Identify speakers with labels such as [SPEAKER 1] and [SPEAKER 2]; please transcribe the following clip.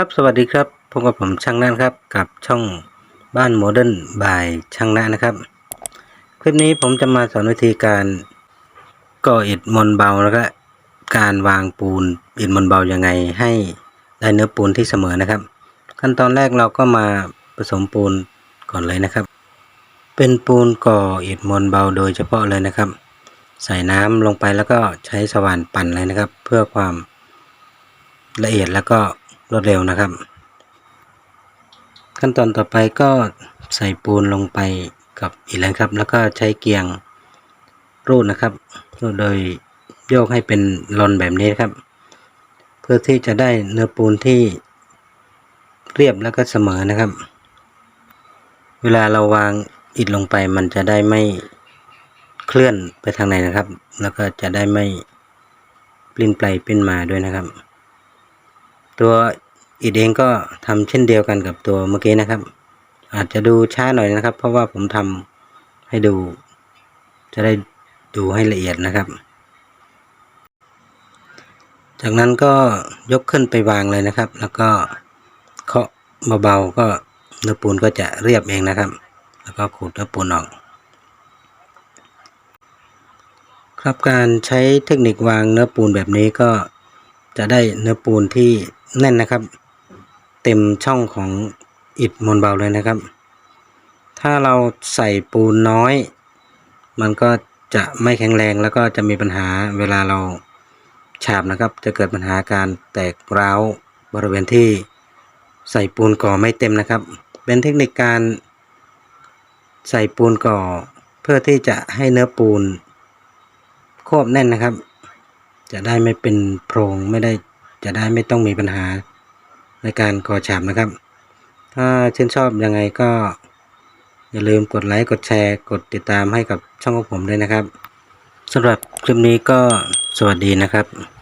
[SPEAKER 1] ครับสวัสดีครับพบกับผมช่างนั่นครับ กับช่องบ้านโมเดิร์นบายช่างนะนนะครับ คลิปนี้ผมจะมาสอนวิธีการก่ออิฐมวลเบาแล้วก็การวางปูนอิฐมวลเบายังไงให้ได้เนื้อปูนที่เสมอนะครับ ขั้นตอนแรกเราก็มาผสมปูนก่อนเลยนะครับ เป็นปูนก่ออิฐมวลเบาโดยเฉพาะเลยนะครับ ใส่น้ำลงไปแล้วก็ใช้สว่านปั่นเลยนะครับ เพื่อความละเอียดแล้วก็ รวดเร็วนะครับ ขั้นตอนต่อไปก็ใส่ปูนลงไปกับอิฐแล้วครับ แล้วก็ใช้เกียงรูดนะครับรูดโดยโยกให้เป็นลอนแบบนี้ครับ เพื่อที่จะได้เนื้อปูนที่เรียบแล้วก็เสมอนะครับ เวลาเราวางอิฐลงไปมันจะได้ไม่เคลื่อนไปทางไหนนะครับ แล้วก็จะได้ไม่ปลิ้นไปปลิ้นมาด้วยนะครับ ตัวอิฐเองก็ทำเช่นเดียวกันกับตัวเมื่อกี้นะครับ อาจจะดูช้าหน่อยนะครับ เพราะว่าผมทำให้ดู จะได้ดูให้ละเอียดนะครับ จากนั้นก็ยกขึ้นไปวางเลยนะครับ แล้วก็เคาะเบาๆก็เนื้อปูนก็จะเรียบเองนะครับ แล้วก็ขูดเนื้อปูนออก ครับการใช้เทคนิควางเนื้อปูนแบบนี้ก็ จะได้เนื้อปูนที่แน่นนะครับ เต็มช่องของอิฐมวลเบาเลยนะครับ ถ้าเราใส่ปูนน้อย มันก็จะไม่แข็งแรงแล้วก็จะมีปัญหาเวลาเราฉาบนะครับ จะเกิดปัญหาการแตกร้าวบริเวณที่ใส่ปูนก่อไม่เต็มนะครับ เป็นเทคนิคการใส่ปูนก่อเพื่อที่จะให้เนื้อปูนควบแน่นนะครับ จะได้ไม่เป็นโพรงไม่ได้จะได้ไม่ต้องมีปัญหาในการก่อฉาบนะครับ ถ้าชื่นชอบยังไงก็ อย่าลืมกดไลค์กดแชร์ กดติดตามให้กับช่องของผมด้วยนะครับสำหรับคลิปนี้ก็สวัสดีนะครับ